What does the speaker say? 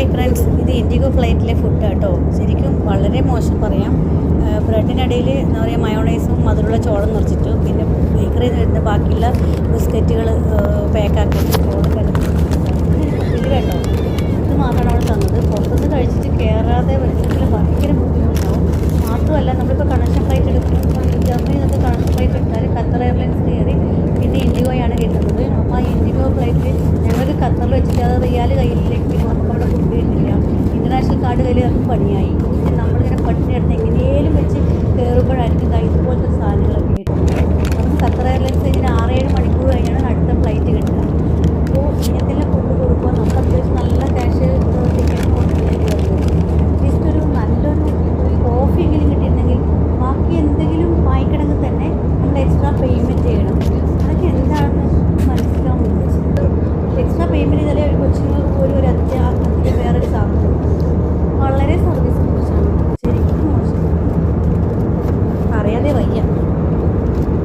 Hi friends ഇത് IndiGo ഫ്ലൈറ്റിലെ food കേട്ടോ ശരിക്കും വളരെ മോശം പറയാം. ബ്രെഡിനിടയിൽ എന്താ പറയുക മയോണൈസും മധുരമുള്ള ചോളം നിറച്ചിട്ടു. പിന്നെ നിന്ന് വരുന്ന ബാക്കിയുള്ള ബിസ്ക്കറ്റുകൾ പാക്കാക്കിയിട്ട് ചോളം കഴിഞ്ഞു കേട്ടോ ഇത് മാത്രമാണ് അവൾ തന്നത്. പുറത്തുനിന്ന് കഴിച്ചിട്ട് കയറാതെ വരുന്നതിൽ ഭയങ്കര ബുദ്ധിമുട്ടാവും. മാത്രമല്ല നമ്മളിപ്പോൾ കണക്ഷൻ ഫ്ലൈറ്റ് എടുക്കുമ്പോൾ ജർമ്മനിയിൽ നിന്ന് കണക്ഷൻ ഫ്ലൈറ്റ് എടുത്താൽ ഖത്തർ എയർലൈൻസ് കയറി പിന്നെ ഇൻഡിഗോയാണ് കിട്ടുന്നത്. അപ്പോൾ ആ ഇൻഡിഗോ ഫ്ലൈറ്റിൽ ഞങ്ങൾക്ക് ഖത്തറിൽ വെച്ചിട്ട് അത് റിയാൽ കയ്യിലേക്ക് ഒരുപാട് പേര് പണിയായി. പക്ഷെ നമ്മളിങ്ങനെ പട്ടിണി എടുത്ത് എങ്ങനെയും വെച്ച് കയറുമ്പോഴായിരിക്കും ഇതുപോലത്തെ സാധനങ്ങളൊക്കെ കിട്ടുന്നത്. നമുക്ക് ഖത്തർ എയർലൈൻസ് കഴിഞ്ഞാൽ ആറേഴ് മണിക്കൂർ കഴിഞ്ഞാണ് അടുത്ത ഫ്ലൈറ്റ് കിട്ടുക. അപ്പോൾ ഇങ്ങനത്തെ കൊണ്ടു കൊടുക്കുമ്പോൾ നമുക്ക് അത്യാവശ്യം നല്ല ക്യാഷ് ടിക്കറ്റ് ബാക്കി എന്തെങ്കിലും തന്നെ എക്സ്ട്രാ പേയ്മെന്റ് ചെയ്യണം. അതൊക്കെ എന്താണെന്ന് മനസ്സിലാവുന്നില്ല. എക്സ്ട്രാ പേയ്മെന്റ് ചെയ്താലേ ഒരു കൊച്ചിന് ഒരു ഒരു